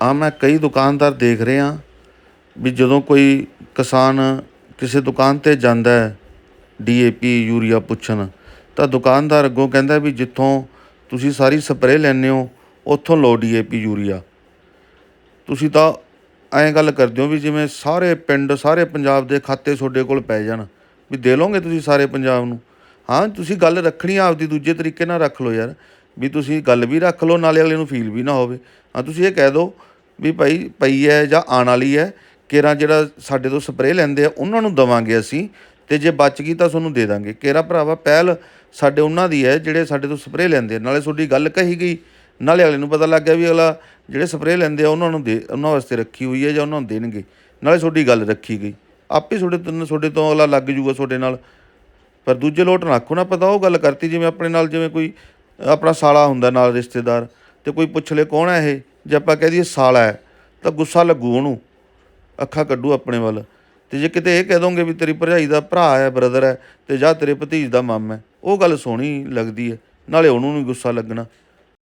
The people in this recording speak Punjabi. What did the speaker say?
ਆ ਮੈਂ ਕਈ ਦੁਕਾਨਦਾਰ ਦੇਖ ਰਿਹਾ ਵੀ ਜਦੋਂ ਕੋਈ ਕਿਸਾਨ ਕਿਸੇ ਦੁਕਾਨ ਤੇ ਜਾਂਦਾ ਹੈ ਡੀਏਪੀ ਯੂਰੀਆ ਪੁੱਛਣ, ਤਾਂ ਦੁਕਾਨਦਾਰ ਅੱਗੋਂ ਕਹਿੰਦਾ ਵੀ ਜਿੱਥੋਂ ਤੁਸੀਂ ਸਾਰੀ ਸਪਰੇਅ ਲੈਂਦੇ ਹੋ, ਉੱਥੋਂ ਲਓ ਡੀਏਪੀ ਯੂਰੀਆ। ਤੁਸੀਂ ਤਾਂ ਐਂ ਗੱਲ ਕਰਦੇ ਹੋ ਵੀ ਜਿਵੇਂ ਸਾਰੇ ਪਿੰਡ, ਸਾਰੇ ਪੰਜਾਬ ਦੇ ਖਾਤੇ ਤੁਹਾਡੇ ਕੋਲ ਪੈ ਜਾਣ, ਵੀ ਦੇ ਲਓਗੇ ਤੁਸੀਂ ਸਾਰੇ ਪੰਜਾਬ ਨੂੰ? ਹਾਂ, ਤੁਸੀਂ ਗੱਲ ਰੱਖਣੀ ਆਪਦੀ, ਦੂਜੇ ਤਰੀਕੇ ਨਾਲ ਰੱਖ ਲਓ ਯਾਰ, ਵੀ ਤੁਸੀਂ ਗੱਲ ਵੀ ਰੱਖ ਲਓ, ਨਾਲੇ ਅਗਲੇ ਨੂੰ ਫੀਲ ਵੀ ਨਾ ਹੋਵੇ। ਹਾਂ, ਤੁਸੀਂ ਇਹ ਕਹਿ ਦਿਓ ਵੀ ਭਾਈ ਪਈ ਹੈ ਜਾਂ ਆਉਣ ਵਾਲੀ ਹੈ, ਕੇਰਾ ਜਿਹੜਾ ਸਾਡੇ ਤੋਂ ਸਪਰੇਅ ਲੈਂਦੇ ਆ, ਉਹਨਾਂ ਨੂੰ ਦਵਾਂਗੇ ਅਸੀਂ ਤੇ ਜੇ ਬਚ ਗਈ ਤਾਂ ਤੁਹਾਨੂੰ ਦੇ ਦਾਂਗੇ। ਕੇਰਾ ਭਰਾਵਾ, ਪਹਿਲ ਸਾਡੇ ਉਹਨਾਂ ਦੀ ਹੈ, ਜਿਹੜੇ ਸਾਡੇ ਤੋਂ ਸਪਰੇਅ ਲੈਂਦੇ ਨਾਲੇ ਤੁਹਾਡੀ ਗੱਲ ਕਹੀ ਗਈ, ਨਾਲੇ ਵਾਲੇ ਨੂੰ ਪਤਾ ਲੱਗ ਗਿਆ ਵੀ ਅਗਲਾ ਜਿਹੜੇ ਸਪਰੇਅ ਲੈਂਦੇ ਆ, ਉਹਨਾਂ ਨੂੰ ਦੇ, ਉਹਨਾਂ ਵਾਸਤੇ ਰੱਖੀ ਹੋਈ ਹੈ ਜਾਂ ਉਹਨਾਂ ਨੂੰ ਦੇਣਗੇ। ਨਾਲੇ ਤੁਹਾਡੀ ਗੱਲ ਰੱਖੀ ਗਈ। ਆਪੇ ਤੁਹਾਡੇ ਤੋਂ ਤੁਹਾਡੇ ਤੋਂ ਅਗਲਾ ਲੱਗ ਜੂਗਾ ਤੁਹਾਡੇ ਨਾਲ। ਪਰ ਦੂਜੇ ਲੋਟ ਨਾ ਆਖੋ ਨਾ, ਪਤਾ ਉਹ ਗੱਲ ਕਰਤੀ, ਜਿਵੇਂ ਆਪਣੇ ਨਾਲ ਜਿਵੇਂ ਕੋਈ ਆਪਣਾ ਸਾਲਾ ਹੁੰਦਾ, ਨਾਲ ਰਿਸ਼ਤੇਦਾਰ, ਤੇ ਕੋਈ ਪੁੱਛ ਲੇ ਕੌਣ ਹੈ ਇਹ? ਜੇ ਆਪਾਂ ਕਹਿ ਦਈਏ ਸਾਲਾ ਹੈ, ਤਾਂ ਗੁੱਸਾ ਲੱਗੂ ਉਹਨੂੰ। ਅੱਖਾਂ ਕੱਢੂ ਆਪਣੇ ਵੱਲ। ਤੇ ਜੇ ਕਿਤੇ ਇਹ ਕਹਿ ਦੋਗੇ ਵੀ ਤੇਰੀ ਭਰਜਾਈ ਦਾ ਭਰਾ ਹੈ ਬ੍ਰਦਰ ਹੈ, ਤੇ ਜਾਂ ਤੇਰੇ ਭਤੀਜ ਦਾ ਮਾਮਾ ਹੈ, ਉਹ ਗੱਲ ਸੋਹਣੀ ਲੱਗਦੀ ਹੈ। ਨਾਲੇ ਉਹਨੂੰ ਨਹੀਂ ਗੁੱਸਾ ਲੱਗਣਾ।